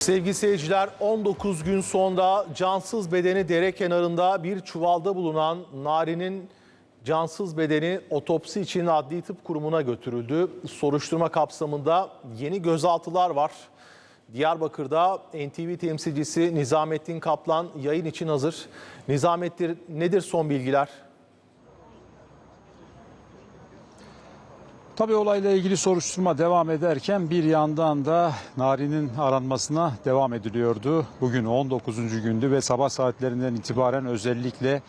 Sevgili seyirciler 19 gün sonra cansız bedeni dere kenarında bir çuvalda bulunan Nari'nin cansız bedeni otopsi için Adli Tıp Kurumu'na götürüldü. Soruşturma kapsamında yeni gözaltılar var. Diyarbakır'da NTV temsilcisi Nizamettin Kaplan yayın için hazır. Nizamettin nedir son bilgiler? Tabii olayla ilgili soruşturma devam ederken bir yandan da Nari'nin aranmasına devam ediliyordu. Bugün 19. gündü ve sabah saatlerinden itibaren özellikle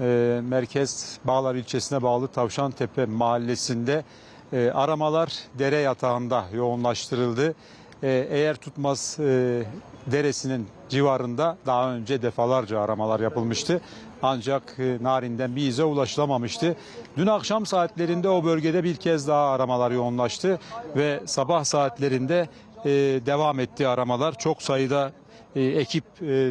e, merkez Bağlar ilçesine bağlı Tavşantepe mahallesinde e, aramalar dere yatağında yoğunlaştırıldı. E, eğer tutmaz e, deresinin civarında daha önce defalarca aramalar yapılmıştı. Ancak e, Narin'den bir ize ulaşılamamıştı. Dün akşam saatlerinde o bölgede bir kez daha aramalar yoğunlaştı ve sabah saatlerinde e, devam etti aramalar. Çok sayıda e, ekip,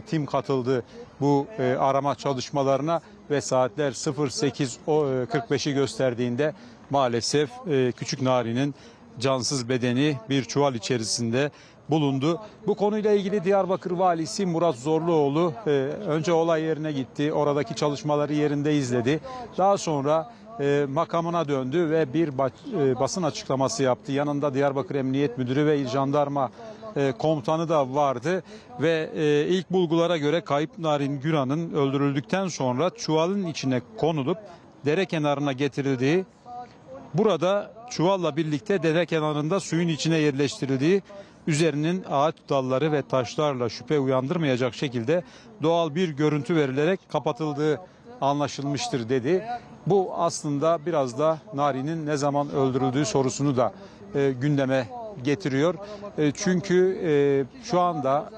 tim katıldı bu arama çalışmalarına ve saatler 08.45'i gösterdiğinde maalesef Küçük Nari'nin cansız bedeni bir çuval içerisinde bulundu. Bu konuyla ilgili Diyarbakır Valisi Murat Zorluoğlu e, önce olay yerine gitti. Oradaki çalışmaları yerinde izledi. Daha sonra e, makamına döndü ve bir ba- e, basın açıklaması yaptı. Yanında Diyarbakır Emniyet Müdürü ve İl Jandarma e, komutanı da vardı ve e, ilk bulgulara göre kayıp Narin Güran'ın öldürüldükten sonra çuvalın içine konulup dere kenarına getirildiği Burada çuvalla birlikte dere kenarında suyun içine yerleştirildiği üzerinin ağaç dalları ve taşlarla şüphe uyandırmayacak şekilde doğal bir görüntü verilerek kapatıldığı anlaşılmıştır dedi. Bu aslında biraz da Nari'nin ne zaman öldürüldüğü sorusunu da e, gündeme getiriyor. E, çünkü e, şu anda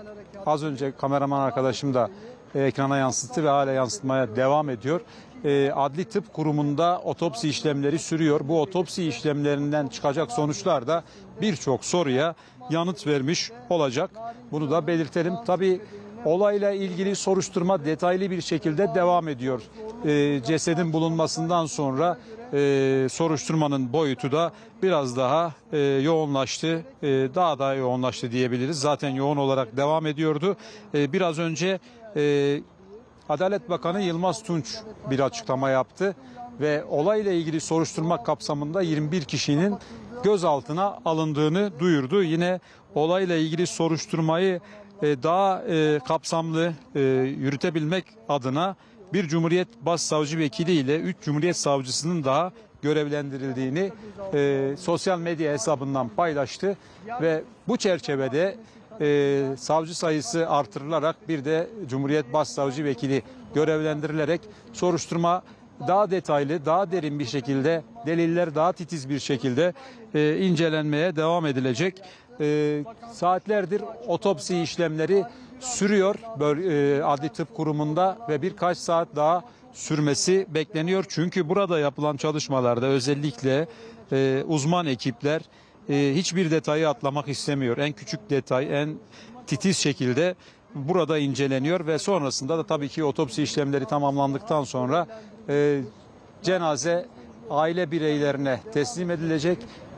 az önce kameraman arkadaşım da ekrana yansıttı ve hala yansıtmaya devam ediyor. E, Adli Tıp Kurumu'nda otopsi işlemleri sürüyor. Bu otopsi işlemlerinden çıkacak sonuçlar da birçok soruya yanıt vermiş olacak. Bunu da belirtelim. Tabii olayla ilgili soruşturma detaylı bir şekilde devam ediyor. E, cesedin bulunmasından sonra e, soruşturmanın boyutu da biraz daha e, yoğunlaştı. E, daha da yoğunlaştı diyebiliriz. Zaten yoğun olarak devam ediyordu. E, biraz önce e, Adalet Bakanı Yılmaz Tunç bir açıklama yaptı ve olayla ilgili soruşturma kapsamında 21 kişinin gözaltına alındığını duyurdu. Yine olayla ilgili soruşturmayı daha e, kapsamlı e, yürütebilmek adına bir Cumhuriyet Başsavcı Vekili ile 3 Cumhuriyet Savcısının daha görevlendirildiğini e, sosyal medya hesabından paylaştı ve bu çerçevede e, savcı sayısı artırılarak bir de Cumhuriyet Başsavcı Vekili görevlendirilerek soruşturma daha detaylı, daha derin bir şekilde, deliller daha titiz bir şekilde e, incelenmeye devam edilecek. E, saatlerdir otopsi işlemleri sürüyor e, Adli Tıp Kurumu'nda ve birkaç saat daha sürmesi bekleniyor. Çünkü burada yapılan çalışmalarda özellikle e, uzman ekipler e, hiçbir detayı atlamak istemiyor. En küçük detay, en titiz şekilde burada inceleniyor ve sonrasında da tabii ki otopsi işlemleri tamamlandıktan sonra e, cenaze aile bireylerine teslim edilecek.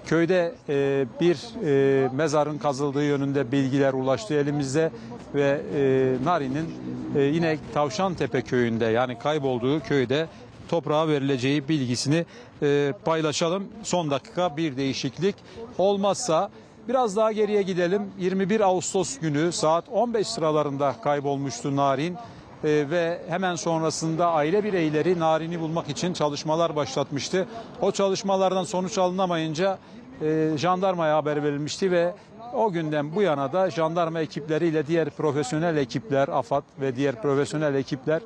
Köyde e, bir e, mezarın kazıldığı yönünde bilgiler ulaştı elimize ve e, Nari'nin e, yine Tavşantepe köyünde yani kaybolduğu köyde toprağa verileceği bilgisini e, paylaşalım. Son dakika bir değişiklik olmazsa biraz daha geriye gidelim. 21 Ağustos günü saat 15 sıralarında kaybolmuştu Narin. E, ve hemen sonrasında aile bireyleri Narin'i bulmak için çalışmalar başlatmıştı. O çalışmalardan sonuç alınamayınca e, jandarmaya haber verilmişti ve o günden bu yana da jandarma ekipleriyle diğer profesyonel ekipler, AFAD ve diğer profesyonel ekipler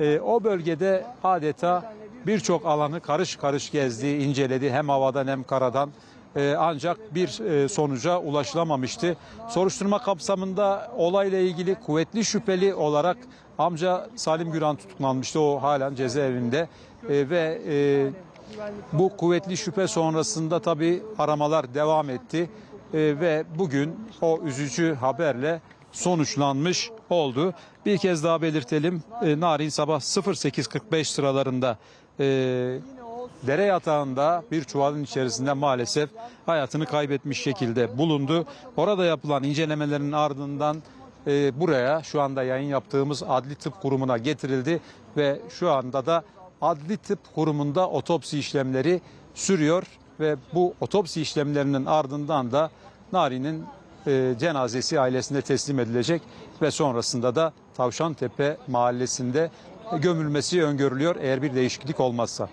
e, o bölgede adeta birçok alanı karış karış gezdi, inceledi hem havadan hem karadan. E, ancak bir e, sonuca ulaşılamamıştı. Soruşturma kapsamında olayla ilgili kuvvetli şüpheli olarak amca Salim Güran tutuklanmıştı. O halen cezaevinde ve bu kuvvetli şüphe sonrasında tabii aramalar devam etti E, ve bugün o üzücü haberle sonuçlanmış oldu. Bir kez daha belirtelim. E, Narin sabah 08.45 sıralarında e, dere yatağında bir çuvalın içerisinde maalesef hayatını kaybetmiş şekilde bulundu. Orada yapılan incelemelerin ardından e, buraya şu anda yayın yaptığımız Adli Tıp Kurumu'na getirildi ve şu anda da Adli Tıp Kurumu'nda otopsi işlemleri sürüyor ve bu otopsi işlemlerinin ardından da Nari'nin e, cenazesi ailesine teslim edilecek ve sonrasında da Tavşantepe mahallesinde gömülmesi öngörülüyor eğer bir değişiklik olmazsa.